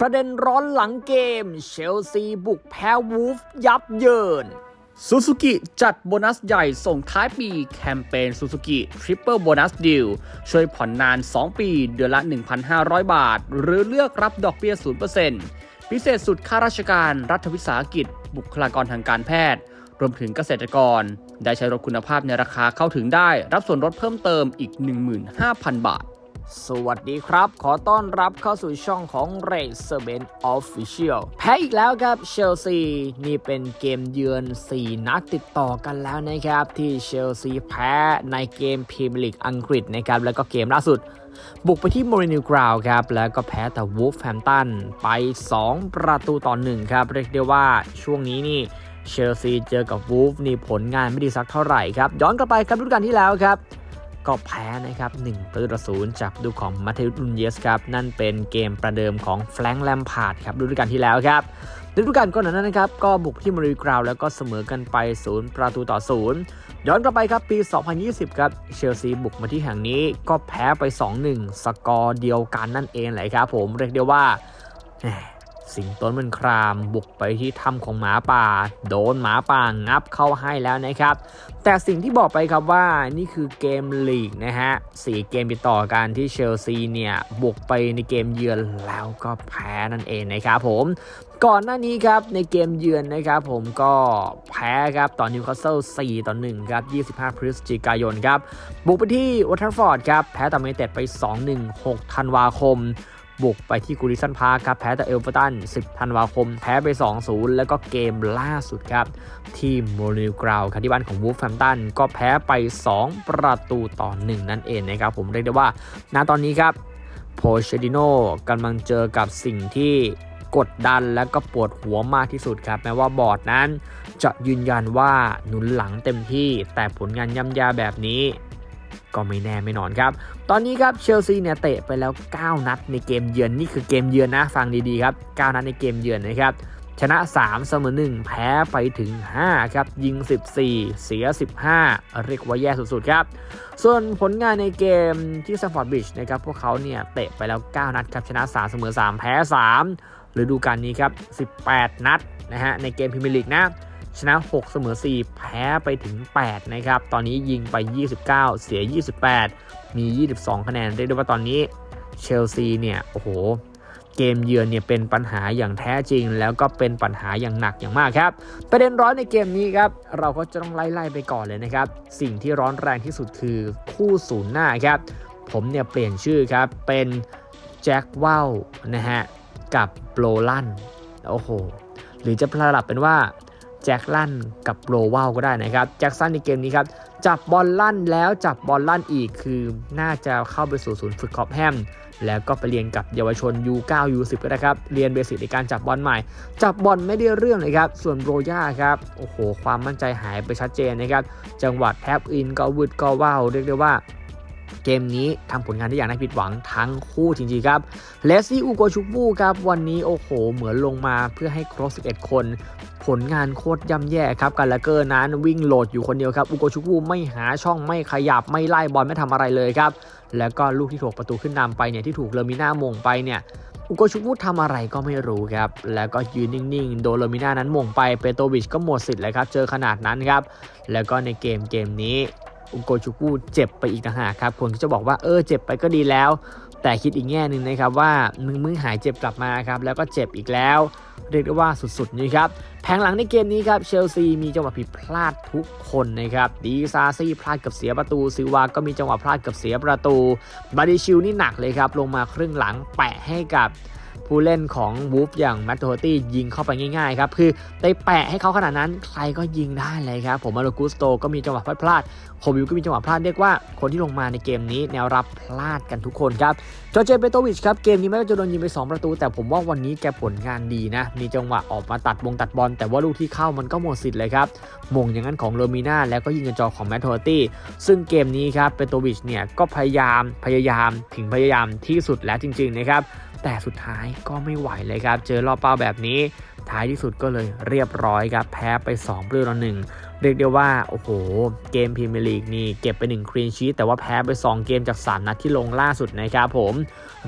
ประเด็นร้อนหลังเกม เชลซีบุกแพ้วูฟยับเยินซูซูกิจัดโบนัสใหญ่ส่งท้ายปีแคมเปญซูซูกิทริปเปิลโบนัสดิลช่วยผ่อนนาน 2 ปี เดือนละ 1,500 บาท หรือเลือกรับดอกเบี้ย 0%พิเศษสุดข้าราชการรัฐวิสาหกิจ บุคลากรทางการแพทย์ รวมถึงเกษตรกร ได้ใช้รถคุณภาพในราคาเข้าถึงได้ รับส่วนลดเพิ่มเติมอีก 15,000 บาท สวัสดีครับ ขอต้อนรับเข้าสู่ช่องของ r a c e r b e n Official แพ้อีกแล้วครับเชลซีนี่เป็นเกมเยือน 4 นัดติดต่อกันแล้วนะครับ ที่เชลซีแพ้ในเกมพรีเมียร์ลีกอังกฤษนะครับ แล้วก็เกมล่าสุด บุกไปที่โมรินิวกราวครับ แล้วก็แพ้แต่วูฟแฮมตันไป 2 ประตูต่อ1ครับ เรียกได้ว่าช่วงนี้นี่เชลซีเจอกับวูฟนี่ผลงานไม่ดีสักเท่าไหร่ครับ ย้อนกลับไปครับฤดูกาลที่แล้วครับ ก็แพ้นะครับ1ประตูต่อศูนย์จากดูของมาเทอุสนุนเยสครับ นั่นเป็นเกมประเดิมของแฟรงค์แลมพาร์ดครับฤดูกาลที่แล้วครับฤดูกาลก่อนหนานั้นนะครับ ก็บุกที่มาริกราวแล้วก็เสมอกันไป 0 ประตูต่อศูนย์ย้อนกลับไปครับปี 2020 ครับ เชลซีบุกมาที่แห่งนี้ก็แพ้ไป 2-1 สกอร์เดียวกันนั่นเองแหละครับผมเรียกได้ว่า สิงโตนมันครามบุกไปที่ถ้ำของหมาป่า โดนหมาป่างับเข้าให้แล้วนะครับ แต่สิ่งที่บอกไปครับว่านี่คือเกมลีกนะฮะสี่เกมติดต่อกันที่เชลซีเนี่ยบุกไปในเกมเยือนแล้วก็แพ้นั่นเองนะครับผมก่อนหน้านี้ครับในเกมเยือนนะครับผมก็แพ้ครับต่อนิวคาสเซิล4ต่อ1ครับ 25 พฤศจิกายนครับ บุกไปที่วัตเทอร์ฟอร์ดครับ แพ้ต่อเมเต็ดไป 2-1 6 ธันวาคม บุกไปที่กูริสันพาร์คครับแพ้ต่อเอลเวอร์ตัน 10 ธันวาคม แพ้ไป 2-0 แล้วก็เกมล่าสุดครับที่โมนิวกราวครับที่บ้านของวูฟแฟมตันก็แพ้ไป 2 ประตูต่อ 1 นั่นเองนะครับ ผมเรียกได้ว่า ณตอนนี้ครับโพเชดิโนกำลังเจอกับสิ่งที่กดดันและก็ปวดหัวมากที่สุดครับ แม้ว่าบอร์ดนั้นจะยืนยันว่าหนุนหลังเต็มที่แต่ผลงานย่ำยาแบบนี้ ก็ไม่แน่ไม่นอนครับ ตอนนี้ครับเชลซีเนี่ยเตะไปแล้ว 9 นัดในเกมเยือนนี่คือเกมเยือนนะฟังดีๆครับ 9 นัดในเกมเยือนนะครับชนะ 3 เสมอ 1 แพ้ไปถึง 5 ครับ ยิง 14 เสีย 15 เรียกว่าแย่สุดๆ ครับ ส่วนผลงานในเกมที่ซัฟฟอร์ดบิชนะครับ พวกเขาเนี่ยเตะไปแล้ว 9 นัดครับ ชนะ 3 เสมอ 3 แพ้3ฤดูกาลนี้ครับ 18 นัดนะฮะ ในเกมพรีเมียร์ลีกนะ ชนะ 6 เสมอ 4 แพ้ไปถึง 8 นะครับ ตอนนี้ยิงไป 29 เสีย 28 มี 22 คะแนนเรียกได้ว่าตอนนี้เชลซีเนี่ย โอ้โห เกมเยือนเนี่ยเป็นปัญหาอย่างแท้จริง แล้วก็เป็นปัญหาอย่างหนักอย่างมากครับ ประเด็นร้อนในเกมนี้ครับ เราก็จะต้องไล่ๆไปก่อนเลยนะครับ สิ่งที่ร้อนแรงที่สุดคือคู่ศูนย์หน้าครับ ผมเนี่ยเปลี่ยนชื่อครับ เป็นแจ็คว่าวนะฮะ กับโบรลันโอ้โห หรือจะสลับเป็นว่า แจ็คลั่นกับโรว่าก็ได้นะครับแจ็คสันในเกมนี้ครับจับบอลลั่นแล้วจับบอลลั่นอีกคือน่าจะเข้าไปสู่ศูนย์ฝึกคอปแฮมแล้วก็ไปเรียนกับเยาวชน U9 U10 ก็ได้ครับ เรียนเบสิกในการจับบอลใหม่ จับบอลไม่ได้เรื่องเลยครับ ส่วนโรย่าครับ โอ้โห ความมั่นใจหายไปชัดเจนนะครับ จังหวัดแทบอินก็วืดก็ว่าวเรียกได้ว่า เกมนี้ทำผลงานได้อย่างน่าผิดหวังทั้งคู่จริงๆครับเลสซี่อูโกชุกบูครับวันนี้โอ้โห เหมือนลงมาเพื่อให้ครบ 11 คน ผลงานโคตรย่ำแย่ครับกันละเกอร์นั้นวิ่งโหลดอยู่คนเดียวครับอูโกชุกบูไม่หาช่องไม่ขยับไม่ไล่บอลไม่ทำอะไรเลยครับ แล้วก็ลูกที่ถูกประตูขึ้นนำไปเนี่ยที่ถูกเลอมิน่ามงไปเนี่ยอุโกชุกวูดทำอะไรก็ไม่รู้ครับ แล้วก็ยืนนิ่งๆ โดนเลมิน่านั้นมงไป เปโตวิชก็หมดสิทธิ์เลยครับ เจอขนาดนั้นครับ แล้วก็ในเกมเกมนี้ อุโกชุกวูดเจ็บไปอีกต่างหากครับคนก็จะบอกว่าเออเจ็บไปก็ดีแล้ว แต่คิดอีกแง่หนึ่งนะครับว่ามึงมึงหายเจ็บกลับมาครับแล้วก็เจ็บอีกแล้ว เรียกได้ว่าสุดๆนี่ครับแผงหลังในเกมนี้ครับเชลซีมีจังหวะผิดพลาดทุกคนนะครับดีซาซี่พลาดกับเสียประตูซิวาก็มีจังหวะพลาดกับเสียประตูบาดิชิลนี่หนักเลยครับลงมาครึ่งหลังแปะให้กับ ผู้เล่นของวูฟอย่างแมตโตตี้ยิงเข้าไปง่ายๆครับ คือได้แปะให้เขาขนาดนั้นใครก็ยิงได้เลยครับ ผมมาโลกุสโตก็มีจังหวะพลาดพลาดโคบิวก็มีจังหวะพลาดเรียกว่าคนที่ลงมาในเกมนี้แนวรับพลาดกันทุกคนครับจอเจเปโตวิชครับเกมนี้แม้ว่าจะโดนยิงไป 2 ประตู แต่ผมว่าวันนี้แกผลงานดีนะ มีจังหวะออกมาตัดวงตัดบอลแต่ว่าลูกที่เข้ามันก็หมดสิทธิ์เลยครับมงอย่างนั้นของโรมิน่าแล้วก็ยิงกระจอของแมทโทตี้ซึ่งเกมนี้ครับเปโตวิชเนี่ยก็พยายามพยายามถึงพยายามที่สุดแล้วจริงๆนะครับ แต่สุดท้ายก็ไม่ไหวเลยครับ เจอรอบเป้าแบบนี้ ท้ายที่สุดก็เลยเรียบร้อยครับ แพ้ไป2เปลือต่อหนึ่ง เรียกได้ว่า โอ้โห เกมพรีเมียร์ลีกนี่เก็บไป1ครีนชีตแต่ว่าแพ้ไป 2 เกมจาก 3 นัดที่ลงล่าสุดนะครับผม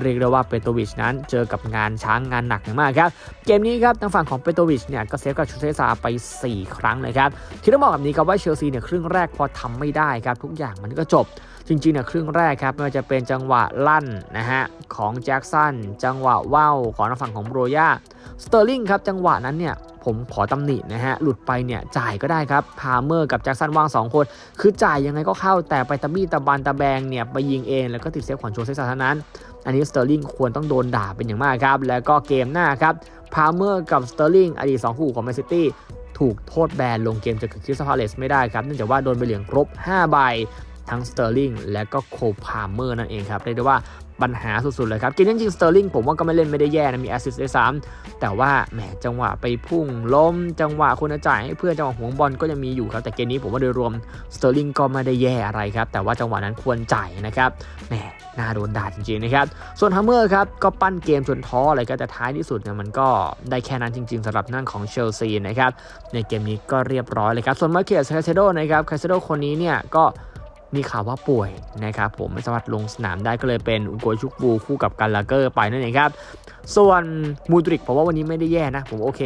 เรียกได้ว่าเปโตวิชนั้นเจอกับงานช้างงานหนักมากครับ เกมนี้ครับทางฝั่งของเปโตวิชเนี่ยก็เซฟกับชูเซซาไป 4 ครั้งเลยครับที่ต้องบอกแบบนี้ครับว่าเชลซีเนี่ยครึ่งแรกพอทำไม่ได้ครับทุกอย่างมันก็จบจริงๆเนี่ยครึ่งแรกครับไม่ว่าจะเป็นจังหวะลั่นนะฮะของแจ็คสันจังหวะว่าวของทางฝั่งของโบรย่าสเตอร์ลิงครับจังหวะนั้นเนี่ย ผมขอตำหนินะฮะหลุดไปเนี่ยจ่ายก็ได้ครับพาเมอร์กับแจ็คสันวาง 2 คน คือจ่ายยังไงก็เข้าแต่ไปตะบี้ตะบานตะแบงเนี่ยไปยิงเองแล้วก็ติดเซฟของโจเซซาเท่านั้น อันนี้สเตอร์ลิงควรต้องโดนด่าเป็นอย่างมากครับแล้วก็เกมหน้าครับพาเมอร์กับสเตอร์ลิงอดีต2คู่ของแมนซิตี้ถูกโทษแบนลงเกมจากคริสตัลพาเลสไม่ได้ครับเนื่องจากว่าโดนใบเหลืองครบ 5 ใบทั้งสเตอร์ลิงและก็โคพาเมอร์นั่นเองครับเรียกได้ว่า ปัญหาสุดๆเลยครับเกมนี้จริงสเตอร์ลิงผมว่าก็ไม่เล่นไม่ได้แย่นะมีแอสซิสต์ได้ซ้ำแต่ว่าแหมจังหวะไปพุ่งล้ม จังหวะคนจะจ่ายให้เพื่อนจังหวะหวงบอลก็ยังมีอยู่ครับแต่เกมนี้ผมว่าโดยรวมสเตอร์ลิงก็ไม่ได้แย่อะไรครับแต่ว่าจังหวะนั้นควรจ่ายนะครับแหมน่าโดนด่าจริงๆนะครับส่วนฮัมเมอร์ครับก็ปั้นเกมจนท้อเลยก็แต่ท้ายที่สุดเนี่ยมันก็ได้แค่นั้นจริง ๆสำหรับนั่นของเชลซีนะครับในเกมนี้ก็เรียบร้อยเลยครับส่วนมาเคียสคาเซโดนะครับคาเซโดคนนี้เนี่ยก็ มีข่าวว่าป่วยนะครับผมไม่สามารถลงสนามได้ก็เลยเป็นอุโกชุกบูคู่กับการลาเกอร์ไปนั่นเองครับ ส่วนมูดริกผมว่าวันนี้ไม่ได้แย่นะ ผมโอเค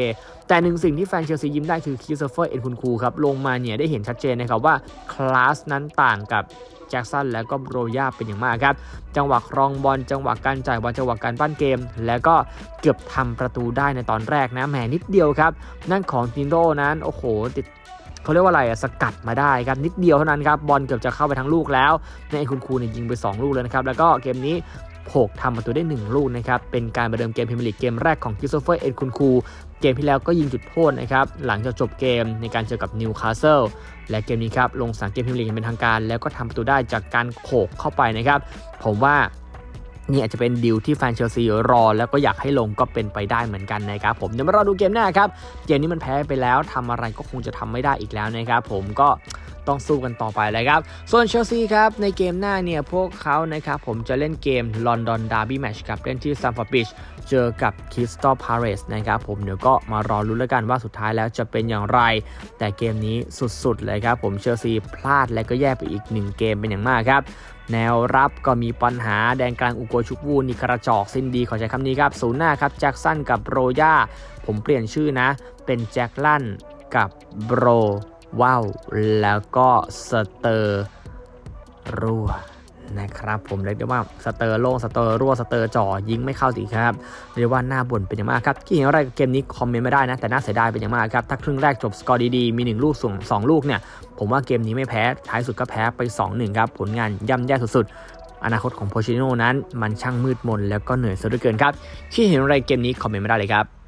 แต่หนึ่งสิ่งที่แฟนเชลซียิ้มได้คือคิสเซอร์เอ็นคุณคูครับ ลงมาเนี่ยได้เห็นชัดเจนนะครับว่าคลาสนั้นต่างกับแจ็กสันแล้วก็โรย่าเป็นอย่างมากครับ จังหวะครองบอลจังหวะการจ่ายบอลจังหวะการปั้นเกม แล้วก็เกือบทำประตูได้ในตอนแรกนะแหมนิดเดียวครับ นั่นของตินโดนั้นโอ้โหติด เขาเรียกว่าอะไรอะสกัดมาได้ครับนิดเดียวเท่านั้นครับบอลเกือบจะเข้าไปทั้งลูกแล้วในไอ้คุณครูเนี่ยยิงไป 2 ลูกเลยนะครับแล้วก็เกมนี้โผกทำประตูได้ 1 ลูกนะครับ เป็นการประเดิมเกมพรีเมียร์ลีกเกมแรกของคริสโตเฟอร์เอ็นคุณครูเกมที่แล้วก็ยิงจุดโทษนะครับ หลังจากจบเกมในการเจอกับนิวคาสเซิล และเกมนี้ครับ ลงสนามเกมพรีเมียร์ลีกอย่างเป็นทางการ แล้วก็ทำประตูได้จากการโขกเข้าไปนะครับ ผมว่า นี่อาจจะเป็นดีลที่แฟนเชลซีรอ แล้วก็อยากให้ลงก็เป็นไปได้เหมือนกันนะครับผมเดี๋ยวมารอดูเกมหน้าครับ เกมนี้มันแพ้ไปแล้วทำอะไรก็คงจะทำไม่ได้อีกแล้วนะครับผมก็ต้องสู้กันต่อไปเลยครับ ส่วนเชลซีครับ ในเกมหน้าเนี่ย พวกเขานะครับผมจะเล่นเกมลอนดอนดาร์บี้แมชครับ เล่นที่ซัมฟอร์บิชเจอกับคิสตัลพาเลสนะครับผมเดี๋ยวก็มารอลุ้แล้วกันว่าสุดท้ายแล้วจะเป็นอย่างไร แต่เกมนี้สุดๆเลยครับผมเชลซีพลาดและก็แย่ไปอีกหนึ่งเกมเป็นอย่างมากครับ แนวรับก็มีปัญหาแดนกลางอุโกชุกวูนิกระจอกสิ้นดีขอใช้คำนี้ครับศูนย์หน้าครับแจ็คสันกับโรย่าผมเปลี่ยนชื่อนะ เป็นแจ็คลันกับโบรว้าวแล้วก็สเตอร์รัว นะครับผมเรียกได้ว่าสเตอร์โล่งสเตอร์รั่วสเตอร์จ่อยิงไม่เข้าสิครับเรียกว่าหน้าบ่นเป็นอย่างมากครับที่เห็นอะไรกับเกมนี้คอมเมนต์ไม่ได้นะแต่น่าเสียดายเป็นอย่างมากครับถ้าครึ่งแรกจบสกอร์ดีๆมี1ลูกส่ง2ลูกเนี่ยผมว่าเกมนี้ไม่แพ้ท้ายสุดก็แพ้ไป2-1ครับผลงานย่ำแย่สุดๆอนาคตของโพชิโนนั้นมันช่างมืดมนแล้วก็เหนื่อยซะเหลือเกินครับที่เห็นอะไรเกมนี้คอมเมนต์ไม่ได้เลยครับ